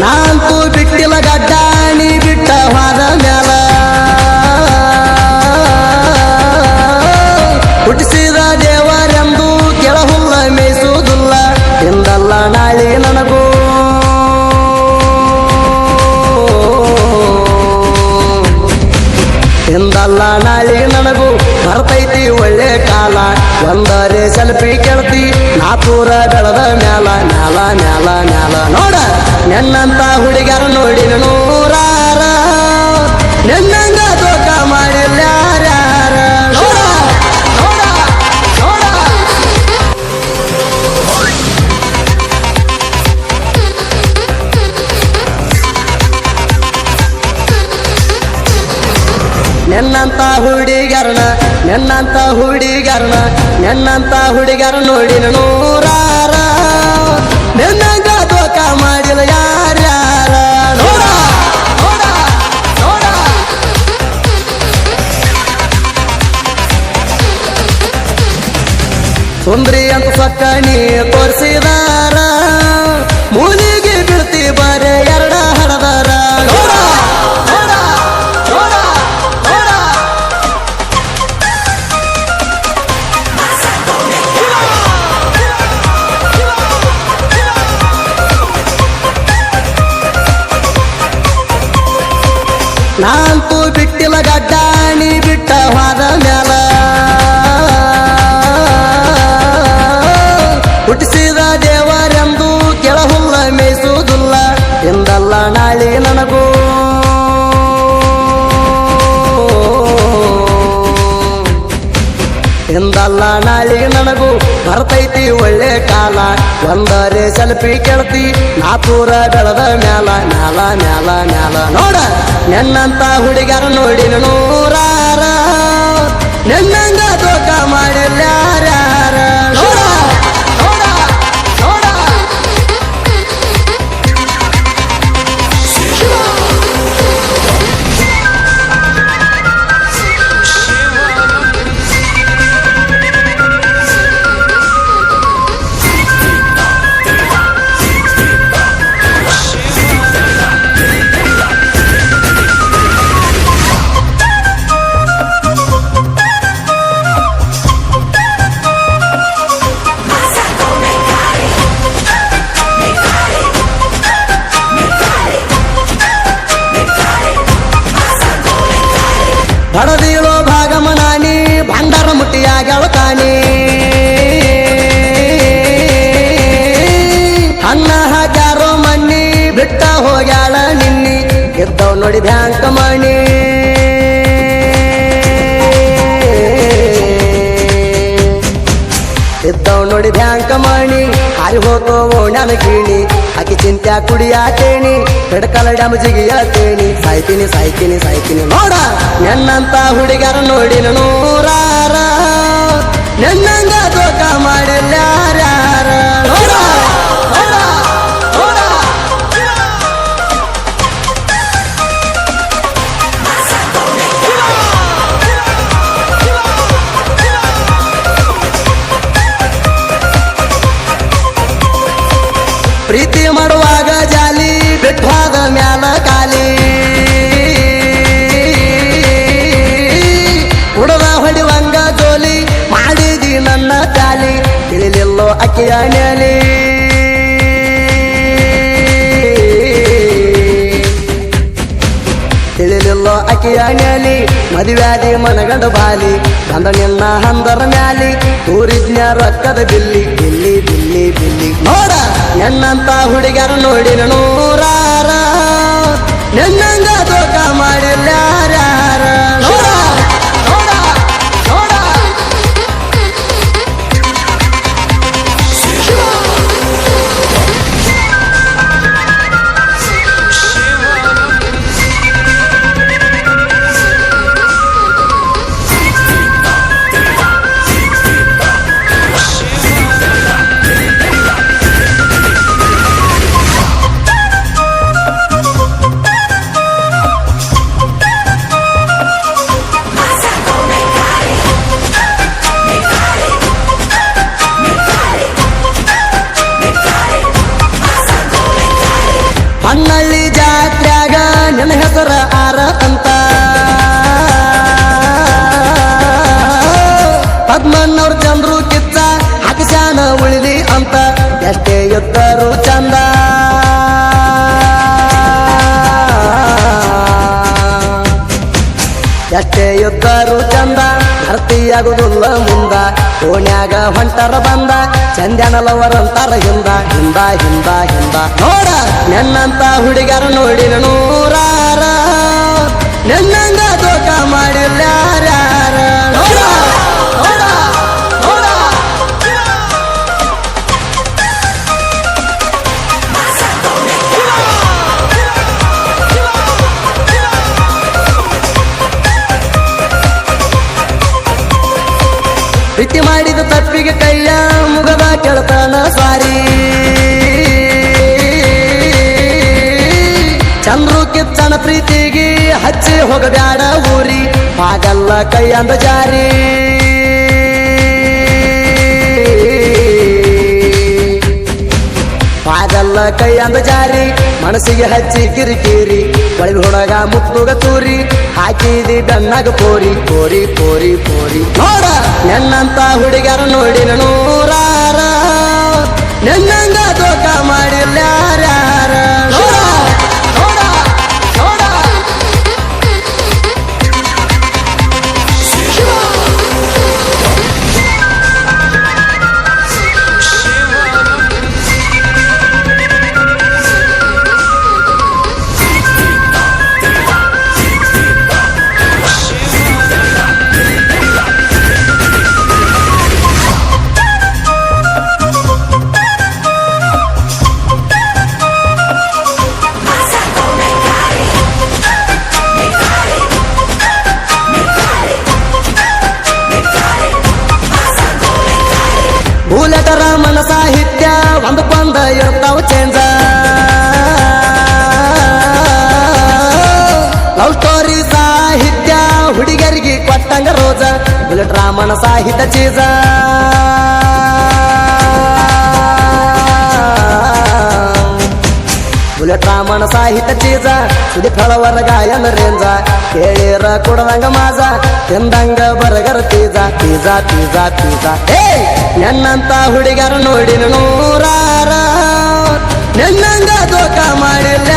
ನಾಂತೂ ಬಿಟ್ಟಿಲ್ಲ ಗಡ್ಡಾಣಿ ಬಿಟ್ಟ ಹೊರ ಮ್ಯಾಲ. ಹುಟ್ಟಿಸಿದ ದೇವರೆಂದು ಕೆಳಹುಲ್ಲ ಮೇಯಿಸುವುದಿಲ್ಲ. ಎಂದಲ್ಲ ನಾಳೆ ನನಗೂ. ಎಂದಲ್ಲ ನಾಳೆ ನನಗೂ ಬರ್ತೈತಿ ಒಳ್ಳೆ ಕಾಲ. ಒಂದರೆ ಸೆಲ್ಫಿ ಕೇಳ್ತಿ ನಾಪೂರ ಬೆಳೆದ ಮ್ಯಾಲ ಮ್ಯಾಲ ಮ್ಯಾಲ ಮ್ಯಾಲ. ನೆನ್ನಂತ ಹುಡುಗರ ನೋಡಿ ನೂರಾರ ನೆನ್ನಂಗ ದೋಖ ಮಾಡಿಲ್ಲ ಯಾರ್ಯಾರ ನೋಡ ನೋಡ ನೋಡ ನೆನ್ನಂತ ಹುಡುಗರನ ನೆನ್ನಂತ ಹುಡುಗರನ ನೆನ್ನಂತ ಹುಡುಗರ ನೋಡಿ ನೂರಾರ ನೆನ್ನಂಗ ಸುಂದ್ರಿ ಅಂತ ಸಕ್ಕಣಿ ತೋರಿಸಿದಾರ. ಮೂಲಿಗೆ ಬೀಳ್ತಿ ಬಾರೆ ಎರಡ ಹಡದಾರ ನಾಂತೂ ಬಿಟ್ಟಿಲ್ಲ ಗಡ್ಡ ನೀ ಬಿಟ್ಟ ಹೋದ ಮ್ಯಾಲ. ಎಂದಲ್ಲ ನಾಳೆ ನನಗೂ ಬರ್ತೈತಿ ಒಳ್ಳೆ ಕಾಲ. ಒಂದರೆ ಸೆಲ್ಫಿ ಕೆಳತಿ ನಾಪೂರ ಬೆಳೆದ ಮ್ಯಾಲ ಮ್ಯಾಲ ಮ್ಯಾಲ ಮ್ಯಾಲ. ನೋಡ, ನೆನ್ನಂತ ಹುಡುಗರ ನೋಡಿ ನೂರಾರ. ನೆನ್ನಂಗ ತೋಕ ಮಾಡಿಲ್ಲ ನಿನ್ನಿ ಎದ್ದವ್ ನೋಡಿ ಬ್ಯಾಂಕ್ ಮಣಿ ಇದ್ದವ್ ನೋಡಿ ಬ್ಯಾಂಕ್ ಮಣಿ ಹಾರಿ ಹೋತೋ ಓಣ್ಯಾನ ಗೀಣಿ ಆಕಿ ಚಿಂತ್ಯಾ ಕುಡಿಯಾತೇನಿ ಬೆಡಕಲ ಡ್ಯಾಮ್ ಜಿಗಿಯಾತೇನಿ ಸಾಯ್ತೀನಿ ಸಾಯ್ತೀನಿ ಸಾಯ್ತೀನಿ. ನೋಡ, ನೆನ್ನಂತ ಹುಡುಗರ ನೋಡಿ ನೂರಾರ. ನೆನ್ನಂಗ ದೋಖ ಮಾಡಿಲ್ಲ ತಿಳಿಲಿಲ್ಲೋ ಅಕ್ಕಿಯ ನೆಲಿ ತಿಳಿಲಿಲ್ಲೋ ಅಕ್ಕಿಯ ಮದುವ್ಯಾದಿ ಮನಗಂಡ ಬಾಲಿ ಬಂದ ನಿನ್ನ ಹಂದರ ಮ್ಯಾಲಿ ತೂರಿದ್ನ ರೊಕ್ಕದ ಬಿಲ್ಲಿ ಬಿಲ್ಲಿ ಬಿಲ್ಲಿ ಬಿಲ್ಲಿ. ನೋಡ, ಎನ್ನಂತ ಹುಡುಗರು ನೋಡಿ ಹೊನ್ನಳ್ಳಿ ಜಾತ್ರ್ಯಾಗ ನನ್ನ ಹೆಸರ ಆರ ಅಂತ. ಪದ್ಮನ್ನವ್ರ ಚಂದ್ರು ಕಿತ್ತ ಹಾಕಿಸ್ಯಾನ ಉಳಿದಿ ಅಂತ. ಎಷ್ಟೇ ಎತ್ತರು ಚಂದ. ಎಷ್ಟೇ ಎತ್ತರು ಚಂದ ಭರ್ತಿಯಾಗುದಿಲ್ಲ ಮುಂದ. ಓಣ್ಯಾಗ ಹೊಂಟರ ಬಂದ. ಚಂದ್ಯಾನಲವರಂತಾರ ಹಿಂದ ಹಿಂದ ಹಿಂದ ಹಿಂದ ನೋಡ ನೆನ್ನಂತ ಹುಡುಗರ ನೋಡಿ ನೂರಾರ ನೆನ್ನಂಗ ದೋಖ ಮಾಡಿಲ್ಲ ಯಾರ್ಯಾರ ನೋಡ ನೋಡ ನೋಡ ಪ್ರೀತಿ ಮಾಡಿದ ತಪ್ಪಿಗೆ ಕೈಯ ಮುಗದ ಕೆಳತನ ಸಾರಿ ಚಂದ್ರು ಕಿಚ್ಚನ ಪ್ರೀತಿಗೆ ಹಚ್ಚಿ ಹೋಗಬ್ಯಾಡ ಊರಿ. ಹಾಗಲ್ಲ ಕೈಯಂದ ಜಾರಿ. ಹಾಗಲ್ಲ ಕೈ ಅಂದ ಜಾರಿ. ಮನಸ್ಸಿಗೆ ಹಚ್ಚಿ ಕಿರಿಕಿರಿ. ಒಳಗೆ ಹುಡುಗ ಮುತ್ತುಗ ತೂರಿ. ಹಾಕಿದಿ ಬೆನ್ನಾಗ ಪೋರಿ ಪೋರಿ ಪೋರಿ ಪೋರಿ. ನೋಡ, ನೆನ್ನಂತ ಹುಡುಗರ ನೋಡಿ ನೂರಾರ ನೆನ್ನಂಗ ತೋಟ ಮಾಡಿಲ್ಲ ರಾಮನ ಚೀಸ. ಬುಲೆಟ್ ರಾಮನ ಸಾಹಿತ ಚೀಜ ಸುದಿ ಫಳವರ ಗಾಯನ ರೇಂಜ. ಕೇಳಿರ ಕುಡದಂಗ ಮಾಜ. ತಿಂದಂಗ ಬರಗರ ತೀಜ. ತೀಜ ತೀಜ ತೀಜ. ಏ ನನ್ನಂತ ಹುಡುಗರ ನೋಡಿ ನೂರಾರ. ನಿನ್ನಂಗ ದೋಖ ಮಾಡಿಲ್ಲ